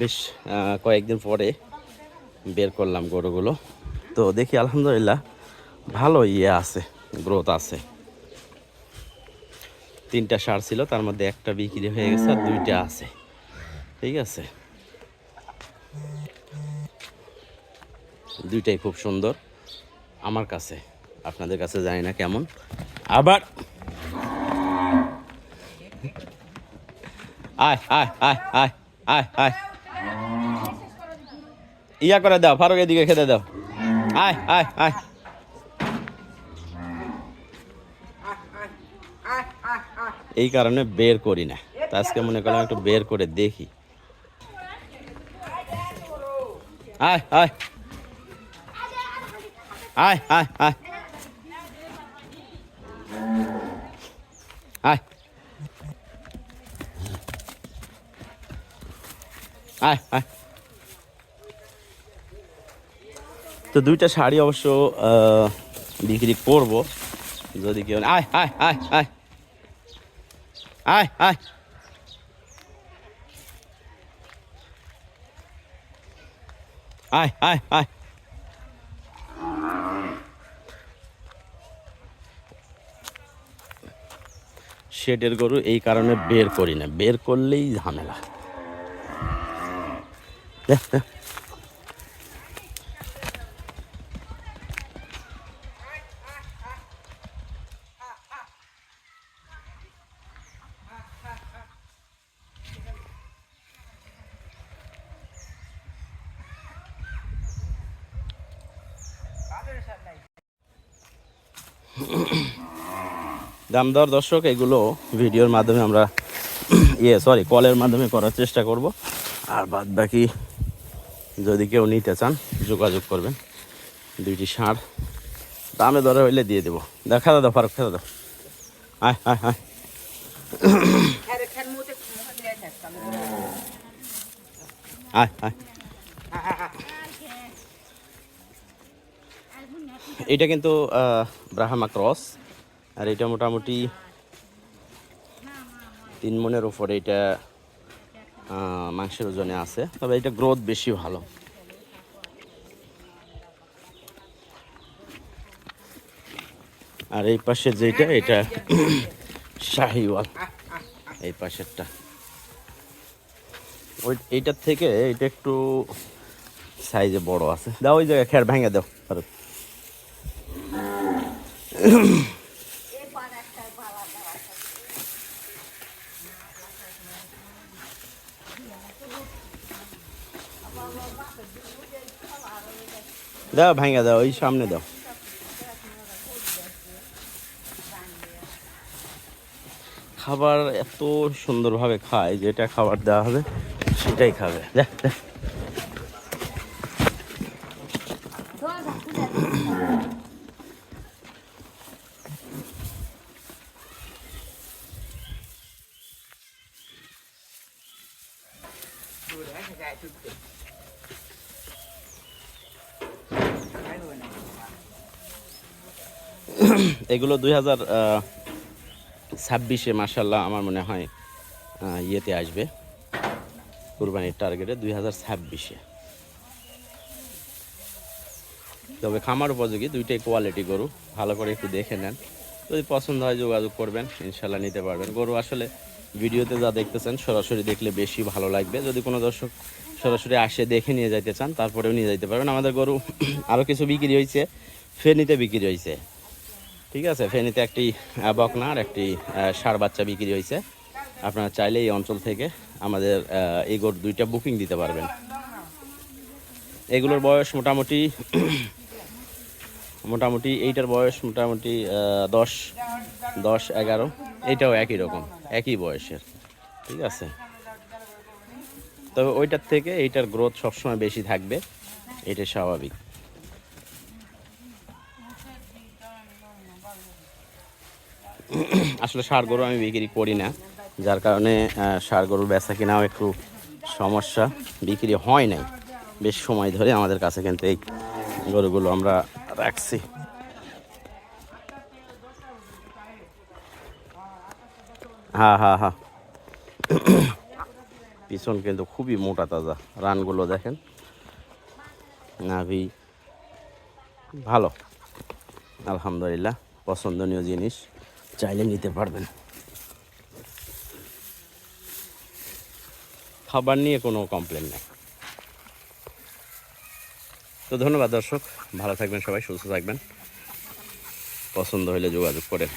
বেশ কয়েকদিন পরে বের করলাম গরুগুলো। তো দেখি, আলহামদুলিল্লাহ, ভালো ইয়ে আছে গ্রোথ আছে। তিনটা সার ছিল, তার মধ্যে একটা বিক্রি হয়ে গেছে আর দুইটা আছে। ঠিক আছে? দুইটাই খুব সুন্দর। আমার কাছে, আপনাদের কাছে জানি না কেমন। আবার আয় আয় আয় আয় আয় আয়। ইয়া করে দাও, ফারুক এদিকে খেতে দাও। আয় আয় আয়। এই কারণে বের করি না। তা আজকে মনে করলাম একটু বের করে দেখি। আয় আয়। আয় আয় আয় আয় আয় আয় তো দুইটা শাড়ি অবশ্য বিক্রি করব। যদি কেউ আয় আয় আয় আয় আয় আয় আয় আয় আয় শেডের গরু এই কারণে বের করি না বের করলেই ঝামেলা দেখ। দাম দর দর্শক, এগুলো ভিডিওর মাধ্যমে আমরা ইয়ে সরি কলের মাধ্যমে করার চেষ্টা করব। আর বাদ বাকি যদি কেউ নিতে চান, যোগাযোগ করবেন। দুইটি ষাঁড়। দামে দরে হইলে দিয়ে দেবো। দেখা দাদা ফারুক খেতে দাও। আয় আয় আয়। এটা কিন্তু ব্রাহ্মা ক্রস। আর এটা মোটামুটি তিন মনের উপরে এটা মাংসের ওজনে আছে। তবে এটা গ্রোথ বেশি ভালো। আর এই পাশে যেটা, এটা শাহিওয়াল। এই পাশেরটা। ওই, এইটার থেকে এটা একটু সাইজে বড় আছে। দাও ওই জায়গায় খেয়ার ভেঙে দাও। ফারুক দাও ভেঙে দাও, ওই সামনে দাও খাবার এত সুন্দরভাবে খায়, যেটা খাবার দেওয়া হবে, সেটাই খাবে যা যা। এগুলো দুই হাজার ছাব্বিশে মাসাল্লাহ আমার মনে হয় ইয়েতে আসবে। কুরবানির টার্গেটে দুই হাজার ছাব্বিশে। তবে খামার উপযোগী, দুইটাই কোয়ালিটি গরু। ভালো করে একটু দেখে নেন। যদি পছন্দ হয় যোগাযোগ করবেন ইনশাল্লাহ নিতে পারবেন। গরু আসলে ভিডিওতে যা দেখতেছেন, সরাসরি দেখলে বেশি ভালো লাগবে। যদি কোনো দর্শক সরাসরি আসে, দেখে নিয়ে যাইতে চান, তারপরেও নিয়ে যাইতে পারবেন। আমাদের গরু আরও কিছু বিক্রি হয়েছে ফেনিতে বিক্রি হয়েছে ঠিক আছে ফেনীতে একটি আহ, বকনা আর একটি সার বাচ্চা বিক্রি হয়েছে। আপনারা চাইলে এই অঞ্চল থেকে আমাদের আহ, এই গরু দুইটা বুকিং দিতে পারবেন। এগুলোর বয়স মোটামুটি মোটামুটি এইটার বয়স মোটামুটি দশ দশ এগারো এইটাও একই রকম একই বয়সের ঠিক আছে? তবে ওইটার থেকে এইটার গ্রোথ সবসময় বেশি থাকবে এটা স্বাভাবিক। আসলে ষাড় গরু আমি বিক্রি করি না, যার কারণে ষাড় গরুর বেচা কেনাও একটু সমস্যা। বিক্রি হয় নাই, বেশ সময় ধরে আমাদের কাছে কিন্তু এই গরুগুলো আমরা রাখছি। হ্যাঁ হ্যাঁ হ্যাঁ পিছন কিন্তু খুবই মোটা তাজা, রানগুলো দেখেন। নাভি ভালো, আলহামদুলিল্লাহ। পছন্দনীয় জিনিস, চাইলে নিতে পারবেন। খাবার নিয়ে কোনো কমপ্লেন নেই। তো ধন্যবাদ দর্শক, ভালো থাকবেন সবাই, সুস্থ থাকবেন। পছন্দ হলে যোগাযোগ করেন।